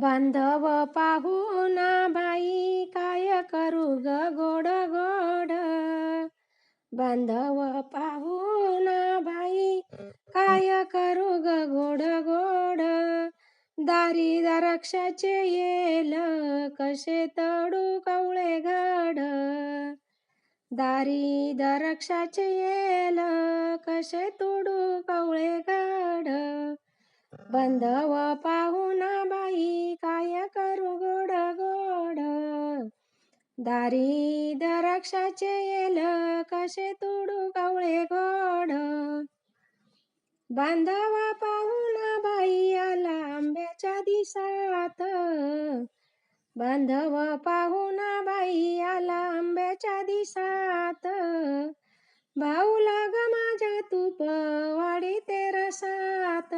बांधव पाहुणा बाई काय करू ग गोड गोड? बांधव पाहुणा बाई काय करू ग गोड गोड? दारी दरक्षाचे येल कसे तडू कवळे घड दारी दरक्षाचे येल कसे तोडू कवळे घड बंधव पाहुना बाई काय करू गोड गोड दारी दरक्षाचे येल कसे तोडू कवळे गोड? बांधव पाहुना बाई आला आंब्याच्या दिसात. बांधव पाहुना बाई आला आंब्याच्या दिसात. भाऊ लाग माझ्या तूप वाडी ते रसात.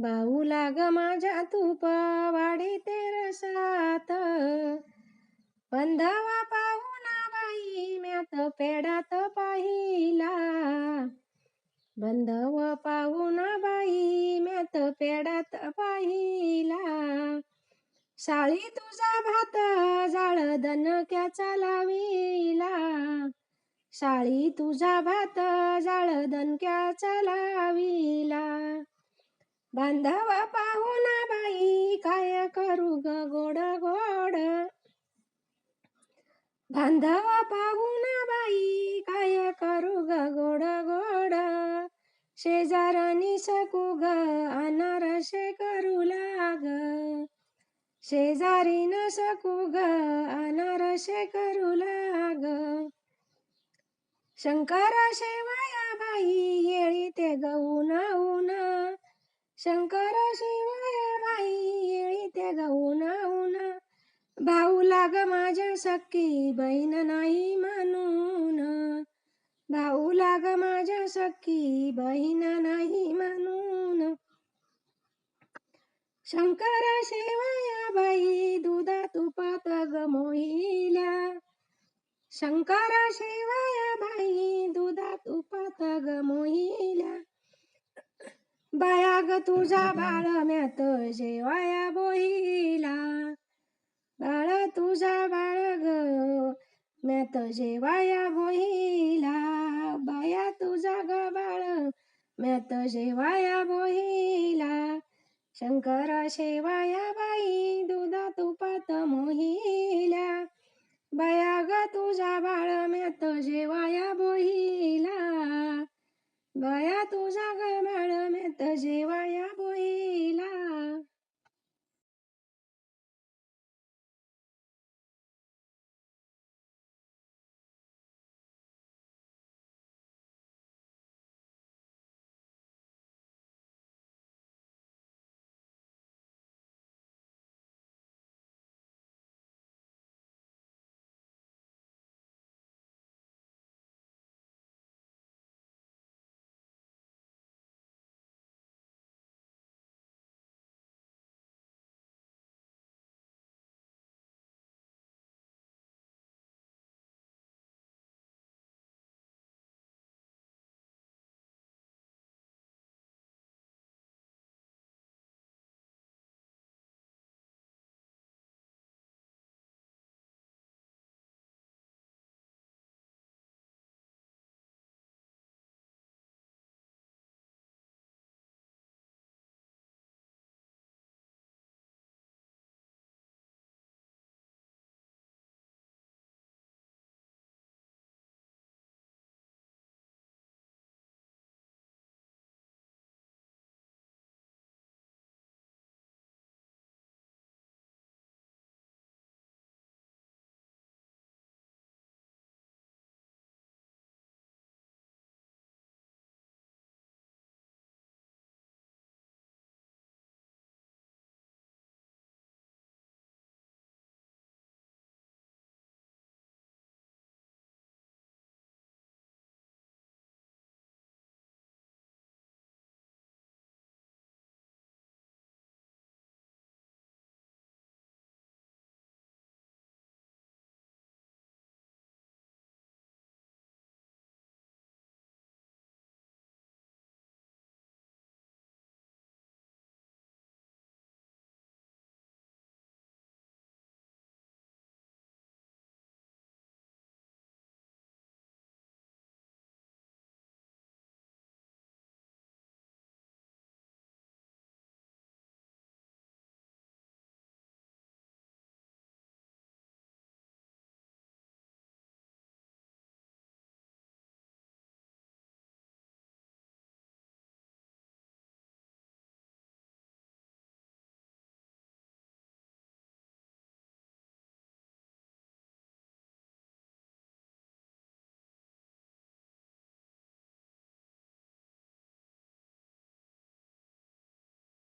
भाऊ लाग माझ्या तूप वाडी ते रसात. बंधवा पाहुणा बाई म्यात पेडात पाहिला. बंधव पाहुणा बाई म्यात पेडात पाहिला. साळी तुझा भात जाळ दणक्याचा लाविला. साळी तुझा भात जाळ दणक्याचा लाविला. बांधव पाहुणा बाई काय करू ग गोड गोड? बांधव पाहुणा बाई काय करू ग गोड गोड? शेजारानी सकू ग अनारसे करू लाग. शेजारी न सकू ग अनारसे करू लाग. शंकर शेवाया बाई येळी ते गहून ना शंकर शेवाया बाई येळी ते गहून उना भाऊ लाग माझ्या सख्खी बहीण नाही म्हणून. भाऊ लाग माझ्या सख्खी बहीण नाही म्हणून. शंकर शेवया बाई दुधा तुपात गमोहिल्या शंकर शेवया बाई दुधा तुपात गमोहिल्या बाया ग तुझा बाळ म्यात जेवाया बोहिला. बाळ तुझा बाळ ग म्यात जेवाया बोहिला. बाया तुझा ग बाळ म्यात जेवाया बोहिला. शंकर शेवाया बाई दुधा तुपात मोहिल्या बाया ग तुझा बाळ म्यात जेवाया बोहिला. गया तुझा गमळ मेत जेवाया